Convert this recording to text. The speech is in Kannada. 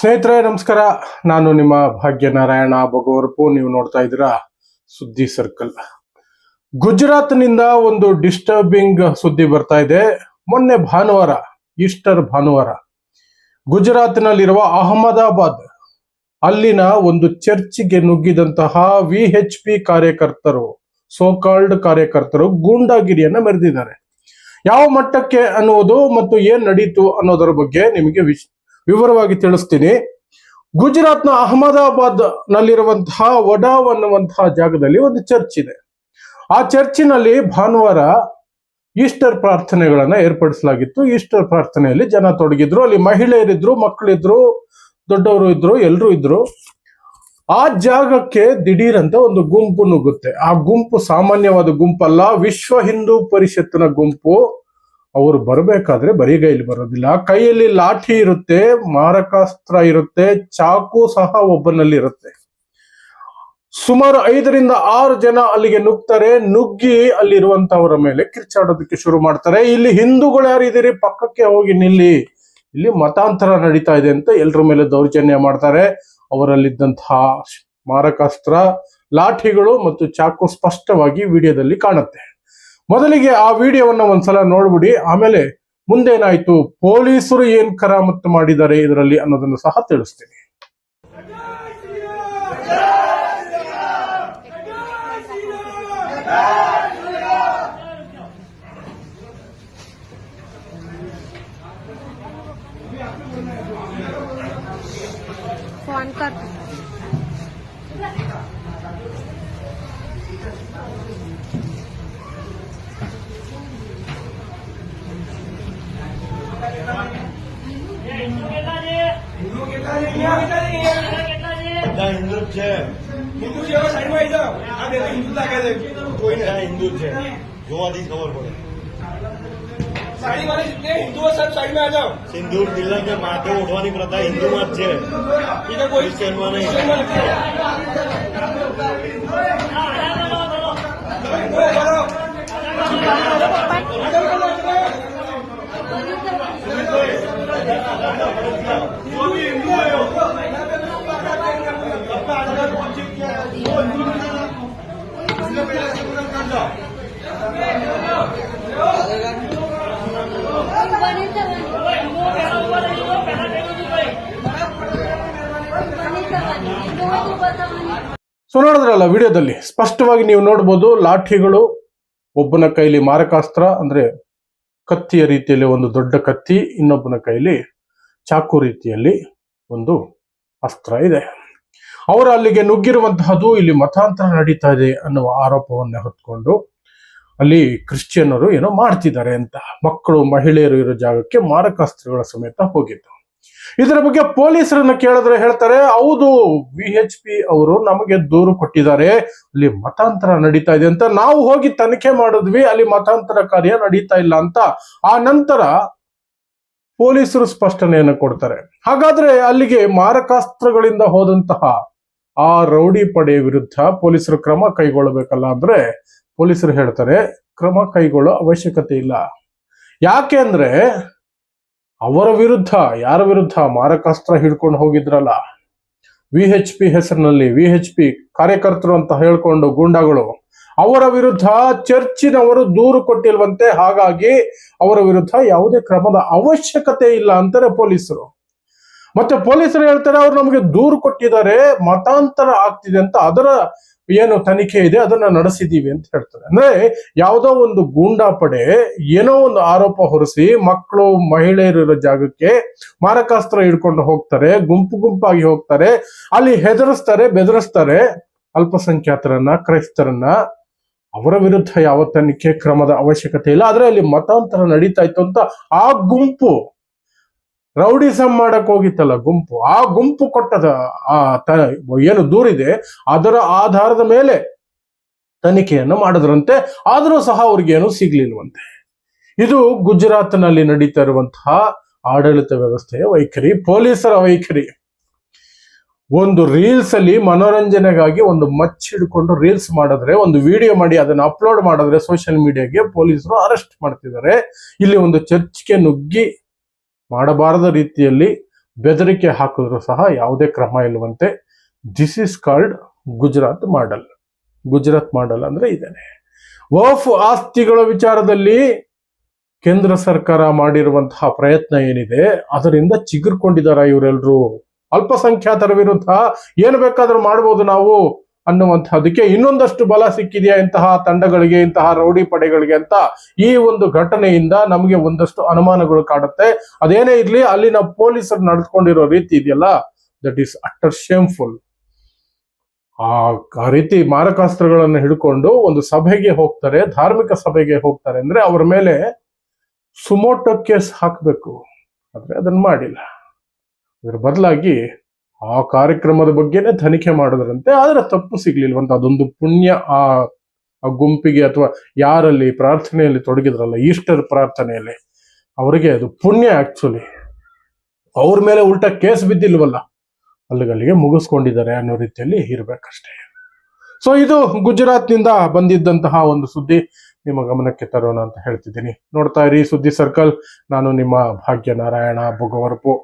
ಸ್ನೇಹಿತರೆ ನಮಸ್ಕಾರ. ನಾನು ನಿಮ್ಮ ಭಾಗ್ಯನಾರಾಯಣ ಭಗವರ್ಪು ನೀವು ನೋಡ್ತಾ ಇದ್ದೀರಾ ಸುದ್ದಿ ಸರ್ಕಲ್. ಗುಜರಾತ್ನಿಂದ ಒಂದು ಡಿಸ್ಟರ್ಬಿಂಗ್ ಸುದ್ದಿ ಬರ್ತಾ ಇದೆ. ಮೊನ್ನೆ ಭಾನುವಾರ ಈಸ್ಟರ್ ಭಾನುವಾರ ಗುಜರಾತ್ನಲ್ಲಿರುವ ಅಹಮದಾಬಾದ್ ಅಲ್ಲಿನ ಒಂದು ಚರ್ಚ್ಗೆ ನುಗ್ಗಿದಂತಹ ವಿ ಎಚ್ ಪಿ ಕಾರ್ಯಕರ್ತರು ಸೋಕಾಲ್ಡ್ ಕಾರ್ಯಕರ್ತರು ಗೂಂಡಾಗಿರಿಯನ್ನ ಮೆರೆದಿದ್ದಾರೆ. ಯಾವ ಮಟ್ಟಕ್ಕೆ ಅನ್ನುವುದು ಮತ್ತು ಏನ್ ನಡೀತು ಅನ್ನೋದರ ಬಗ್ಗೆ ನಿಮಗೆ ವಿವರವಾಗಿ ತಿಳಿಸ್ತೀನಿ. ಗುಜರಾತ್ನ ಅಹಮದಾಬಾದ್ ನಲ್ಲಿರುವಂತಹ ವಡಾವ್ ಅನ್ನುವಂತಹ ಜಾಗದಲ್ಲಿ ಒಂದು ಚರ್ಚ್ ಇದೆ. ಆ ಚರ್ಚಿನಲ್ಲಿ ಭಾನುವಾರ ಈಸ್ಟರ್ ಪ್ರಾರ್ಥನೆಗಳನ್ನ ಏರ್ಪಡಿಸಲಾಗಿತ್ತು. ಈಸ್ಟರ್ ಪ್ರಾರ್ಥನೆಯಲ್ಲಿ ಜನ ತೊಡಗಿದ್ರು. ಅಲ್ಲಿ ಮಹಿಳೆಯರಿದ್ರು, ಮಕ್ಕಳಿದ್ರು, ದೊಡ್ಡವರು ಇದ್ರು ಎಲ್ಲರೂ ಇದ್ರು. ಆ ಜಾಗಕ್ಕೆ ದಿಢೀರಂತ ಒಂದು ಗುಂಪು ನುಗ್ಗುತ್ತೆ. ಆ ಗುಂಪು ಸಾಮಾನ್ಯವಾದ ಗುಂಪಲ್ಲ. ವಿಶ್ವ ಹಿಂದೂ ಪರಿಷತ್ತಿನ ಗುಂಪು. ಅವರು ಬರಬೇಕಾದ್ರೆ ಬರಿಗೈಲಿ ಬರೋದಿಲ್ಲ. ಕೈಯಲ್ಲಿ ಲಾಠಿ ಇರುತ್ತೆ, ಮಾರಕಾಸ್ತ್ರ ಇರುತ್ತೆ, ಚಾಕು ಸಹ ಒಬ್ಬನಲ್ಲಿ ಇರುತ್ತೆ ಸುಮಾರು ಐದರಿಂದ ಆರು ಜನ ಅಲ್ಲಿಗೆ ನುಗ್ತಾರೆ, ನುಗ್ಗಿ ಅಲ್ಲಿರುವಂತವರ ಮೇಲೆ ಕಿರ್ಚಾಡೋದಕ್ಕೆ ಶುರು ಮಾಡ್ತಾರೆ. ಇಲ್ಲಿ ಹಿಂದೂಗಳು ಯಾರಿದ್ದೀರಿ ಪಕ್ಕಕ್ಕೆ ಹೋಗಿ ನಿಲ್ಲಿ. ಇಲ್ಲಿ ಮತಾಂತರ ನಡೀತಾ ಇದೆ ಅಂತ ಎಲ್ಲರ ಮೇಲೆ ದೌರ್ಜನ್ಯ ಮಾಡ್ತಾರೆ. ಅವರಲ್ಲಿದ್ದಂತಹ ಮಾರಕಾಸ್ತ್ರ, ಲಾಠಿಗಳು ಮತ್ತು ಚಾಕು ಸ್ಪಷ್ಟವಾಗಿ ವಿಡಿಯೋದಲ್ಲಿ ಕಾಣುತ್ತೆ. ಮೊದಲಿಗೆ ಆ ವಿಡಿಯೋವನ್ನ ಒಂದ್ಸಲ ನೋಡ್ಬಿಡಿ. ಆಮೇಲೆ ಮುಂದೇನಾಯ್ತು? ಪೊಲೀಸರು ಏನ್ ಕರಾಮತ್ತು ಮಾಡಿದ್ದಾರೆ ಇದರಲ್ಲಿ ಅನ್ನೋದನ್ನು ಸಹ ತಿಳಿಸ್ತೀನಿ. Hindu kita Hindu kita Hindu kita ini, Hindu Hindu je. Hindu છે એવા સાઈડમાં જાઓ આ બે હિન્દુ લાગે છે કોઈ ના હિન્દુ છે જોવાથી ખબર પડે સાડી મારે હિન્દુઓ સાહેબ સાઈડમાં જાઓ સિંદૂર તિલક કે માથે ઓઢવાની પ્રથા હિન્દુમાં જ છે બીજા કોઈ ક્રિશ્ચિયનમાં નહીં હિન્દુ આવ્યો ಸೊ ನೋಡಿದ್ರಲ್ಲ ವಿಡಿಯೋದಲ್ಲಿ ಸ್ಪಷ್ಟವಾಗಿ ನೀವು ನೋಡ್ಬೋದು ಲಾಠಿಗಳು ಒಬ್ಬನ ಕೈಲಿ ಮಾರಕಾಸ್ತ್ರ, ಅಂದ್ರೆ ಕತ್ತಿಯ ರೀತಿಯಲ್ಲಿ ಒಂದು ದೊಡ್ಡ ಕತ್ತಿ, ಇನ್ನೊಬ್ಬನ ಕೈಲಿ ಚಾಕು ರೀತಿಯಲ್ಲಿ ಒಂದು ಅಸ್ತ್ರ ಇದೆ. ಅವರು ಅಲ್ಲಿಗೆ ನುಗ್ಗಿರುವಂತಹದ್ದು ಇಲ್ಲಿ ಮತಾಂತರ ನಡೀತಾ ಇದೆ ಅನ್ನುವ ಆರೋಪವನ್ನ ಹೊತ್ಕೊಂಡು ಅಲ್ಲಿ ಕ್ರಿಶ್ಚಿಯನ್ನರು ಏನೋ ಮಾಡ್ತಿದ್ದಾರೆ ಅಂತ. ಮಕ್ಕಳು, ಮಹಿಳೆಯರು ಇರೋ ಜಾಗಕ್ಕೆ ಮಾರಕಾಸ್ತ್ರಗಳ ಸಮೇತ ಹೋಗಿದ್ದು. ಇದರ ಬಗ್ಗೆ ಪೊಲೀಸರನ್ನ ಕೇಳಿದ್ರೆ ಹೇಳ್ತಾರೆ, ಹೌದು, ವಿ ಎಚ್ ಪಿ ಅವರು ನಮಗೆ ದೂರು ಕೊಟ್ಟಿದ್ದಾರೆ. ಅಲ್ಲಿ ಮತಾಂತರ ನಡೀತಾ ಇದೆ ಅಂತ. ನಾವು ಹೋಗಿ ತನಿಖೆ ಮಾಡಿದ್ವಿ. ಅಲ್ಲಿ ಮತಾಂತರ ಕಾರ್ಯ ನಡೀತಾ ಇಲ್ಲ ಅಂತ. ಆ ನಂತರ ಪೊಲೀಸರು ಸ್ಪಷ್ಟನೆಯನ್ನು ಕೊಡ್ತಾರೆ. ಹಾಗಾದ್ರೆ ಅಲ್ಲಿಗೆ ಮಾರಕಾಸ್ತ್ರಗಳಿಂದ ಹೋದಂತಹ ಆ ರೌಡಿ ಪಡೆ ವಿರುದ್ಧ ಪೊಲೀಸರು ಕ್ರಮ ಕೈಗೊಳ್ಳಬೇಕಲ್ಲ ಅಂದ್ರೆ ಪೊಲೀಸರು ಹೇಳ್ತಾರೆ, ಕ್ರಮ ಕೈಗೊಳ್ಳೋ ಅವಶ್ಯಕತೆ ಇಲ್ಲ. ಯಾಕೆ ಅಂದ್ರೆ ಅವರ ವಿರುದ್ಧ, ಯಾರ ವಿರುದ್ಧ ಮಾರಕಾಸ್ತ್ರ ಹಿಡ್ಕೊಂಡು ಹೋಗಿದ್ರಲ್ಲ ವಿ ಹೆಚ್ ಪಿ ಹೆಸರಿನಲ್ಲಿ ವಿ ಹೆಚ್ ಪಿ ಕಾರ್ಯಕರ್ತರು ಅಂತ ಹೇಳ್ಕೊಂಡು ಗೂಂಡಾಗಳು ಅವರ ವಿರುದ್ಧ ಚರ್ಚಿನವರು ದೂರು ಕೊಟ್ಟಿಲ್ವಂತೆ, ಹಾಗಾಗಿ ಅವರ ವಿರುದ್ಧ ಯಾವುದೇ ಕ್ರಮದ ಅವಶ್ಯಕತೆ ಇಲ್ಲ ಅಂತಾರೆ ಪೊಲೀಸರು. ಮತ್ತೆ ಪೊಲೀಸರು ಹೇಳ್ತಾರೆ, ಅವ್ರು ನಮಗೆ ದೂರು ಕೊಟ್ಟಿದ್ದಾರೆ, ಮತಾಂತರ ಆಗ್ತಿದೆ ಅಂತ ಅದರ ಏನು ತನಿಖೆ ಇದೆ, ಅದನ್ನ ನಡೆಸಿದೀವಿ ಅಂತ ಹೇಳ್ತಾರೆ. ಅಂದ್ರೆ ಯಾವುದೋ ಒಂದು ಗೂಂಡಾ ಪಡೆ ಏನೋ ಒಂದು ಆರೋಪ ಹೊರಿಸಿ ಮಕ್ಕಳು, ಮಹಿಳೆಯರು ಇರೋ ಜಾಗಕ್ಕೆ ಮಾರಕಾಸ್ತ್ರ ಹಿಡ್ಕೊಂಡು ಹೋಗ್ತಾರೆ, ಗುಂಪು ಗುಂಪಾಗಿ ಹೋಗ್ತಾರೆ, ಅಲ್ಲಿ ಹೆದರಿಸ್ತಾರೆ, ಬೆದರಿಸ್ತಾರೆ ಅಲ್ಪಸಂಖ್ಯಾತರನ್ನ, ಕ್ರೈಸ್ತರನ್ನ. ಅವರ ವಿರುದ್ಧ ಯಾವ ತನಿಖೆ, ಕ್ರಮದ ಅವಶ್ಯಕತೆ ಇಲ್ಲ. ಆದ್ರೆ ಅಲ್ಲಿ ಮತಾಂತರ ನಡೀತಾ ಇತ್ತು ಅಂತ ಆ ಗುಂಪು ರೌಡಿಸಂ ಮಾಡಕ್ ಹೋಗಿತ್ತಲ್ಲ ಗುಂಪು, ಆ ಗುಂಪು ಕೊಟ್ಟದ, ಆ ಏನು ದೂರಿದೆ, ಅದರ ಆಧಾರದ ಮೇಲೆ ತನಿಖೆಯನ್ನು ಮಾಡಿದ್ರಂತೆ, ಆದರೂ ಸಹ ಅವ್ರಿಗೇನು ಸಿಗ್ಲಿಲ್ವಂತೆ. ಇದು ಗುಜರಾತ್ನಲ್ಲಿ ನಡೀತಾ ಇರುವಂತಹ ಆಡಳಿತ ವ್ಯವಸ್ಥೆಯ ವೈಖರಿ, ಪೊಲೀಸರ ವೈಖರಿ. ಒಂದು ರೀಲ್ಸ್ ಅಲ್ಲಿ ಮನೋರಂಜನೆಗಾಗಿ ಒಂದು ಮಚ್ಚಿಡ್ಕೊಂಡು ರೀಲ್ಸ್ ಮಾಡಿದ್ರೆ, ಒಂದು ವಿಡಿಯೋ ಮಾಡಿ ಅದನ್ನ ಅಪ್ಲೋಡ್ ಮಾಡಿದ್ರೆ ಸೋಷಿಯಲ್ ಮೀಡಿಯಾಗೆ ಪೊಲೀಸರು ಅರೆಸ್ಟ್ ಮಾಡ್ತಿದ್ದಾರೆ. ಇಲ್ಲಿ ಒಂದು ಚರ್ಚ್ಗೆ ನುಗ್ಗಿ ಮಾಡಬಾರದ ರೀತಿಯಲ್ಲಿ ಬೆದರಿಕೆ ಹಾಕಿದ್ರು ಸಹ ಯಾವುದೇ ಕ್ರಮ ಇಲ್ಲವಂತೆ this is called Gujarat model. Gujarat model ಅಂದ್ರೆ ಇದೇನೆ. ವಫ್ ಆಸ್ತಿಗಳ ವಿಚಾರದಲ್ಲಿ ಕೇಂದ್ರ ಸರ್ಕಾರ ಮಾಡಿರುವಂತಹ ಪ್ರಯತ್ನ ಏನಿದೆ, ಅದರಿಂದ ಚಿಗುರ್ಕೊಂಡಿದ್ದಾರೆ ಇವರೆಲ್ಲರೂ ಅಲ್ಪಸಂಖ್ಯಾತರ ವಿರುದ್ಧ ಏನು ಬೇಕಾದ್ರೂ ಮಾಡ್ಬೋದು ನಾವು. ಅನ್ನುವಂತಹದಕ್ಕೆ ಇನ್ನೊಂದಷ್ಟು ಬಲ ಸಿಕ್ಕಿದೆಯಾ ಇಂತಹ ತಂಡಗಳಿಗೆ, ಇಂತಹ ರೌಡಿ ಪಡೆಗಳಿಗೆ ಅಂತ ಈ ಒಂದು ಘಟನೆಯಿಂದ ನಮಗೆ ಒಂದಷ್ಟು ಅನುಮಾನಗಳು ಕಾಡುತ್ತೆ. ಅದೇನೇ ಇರಲಿ, ಅಲ್ಲಿನ ಪೊಲೀಸರು ನಡೆದುಕೊಂಡಿರೋ ರೀತಿ ಇದೆಯಲ್ಲ? ದಟ್ ಈಸ್ ಅಟರ್ ಶೇಮ್ಫುಲ್ ಆ ರೀತಿ ಮಾರಕಾಸ್ತ್ರಗಳನ್ನು ಹಿಡ್ಕೊಂಡು ಒಂದು ಸಭೆಗೆ ಹೋಗ್ತಾರೆ, ಧಾರ್ಮಿಕ ಸಭೆಗೆ ಹೋಗ್ತಾರೆ ಅಂದ್ರೆ ಅವರ ಮೇಲೆ ಸುಮೋಟೋ ಕೇಸ್ ಹಾಕಬೇಕು. ಆದ್ರೆ ಅದನ್ನ ಮಾಡಿಲ್ಲ. ಅದ್ರ ಬದಲಾಗಿ ಆ ಕಾರ್ಯಕ್ರಮದ ಬಗ್ಗೆನೇ ತನಿಖೆ ಮಾಡಿದ್ರಂತೆ, ಆದರೆ ತಪ್ಪು ಸಿಗ್ಲಿಲ್ವಂತ ಅದೊಂದು ಪುಣ್ಯ ಆ ಗುಂಪಿಗೆ ಅಥವಾ ಯಾರಲ್ಲಿ ಪ್ರಾರ್ಥನೆಯಲ್ಲಿ ತೊಡಗಿದ್ರಲ್ಲ, ಈಸ್ಟರ್ ಪ್ರಾರ್ಥನೆಯಲ್ಲಿ, ಅವರಿಗೆ ಅದು ಪುಣ್ಯ ಆಕ್ಚುಲಿ ಅವ್ರ ಮೇಲೆ ಉಲ್ಟಾ ಕೇಸ್ ಬಿದ್ದಿಲ್ವಲ್ಲ, ಅಲ್ಲಿಗಲ್ಲಿಗೆ ಮುಗಿಸ್ಕೊಂಡಿದ್ದಾರೆ ಅನ್ನೋ ರೀತಿಯಲ್ಲಿ ಇರಬೇಕಷ್ಟೇ. ಸೊ ಇದು ಗುಜರಾತ್ನಿಂದ ಬಂದಿದ್ದಂತಹ ಒಂದು ಸುದ್ದಿ. ನಿಮ್ಮ ಗಮನಕ್ಕೆ ತರೋಣ ಅಂತ ಹೇಳ್ತಿದ್ದೀನಿ. ನೋಡ್ತಾ ಇರಿ ಸುದ್ದಿ ಸರ್ಕಲ್. ನಾನು ನಿಮ್ಮ ಭಾಗ್ಯ ನಾರಾಯಣ ಬೊಗವರಪು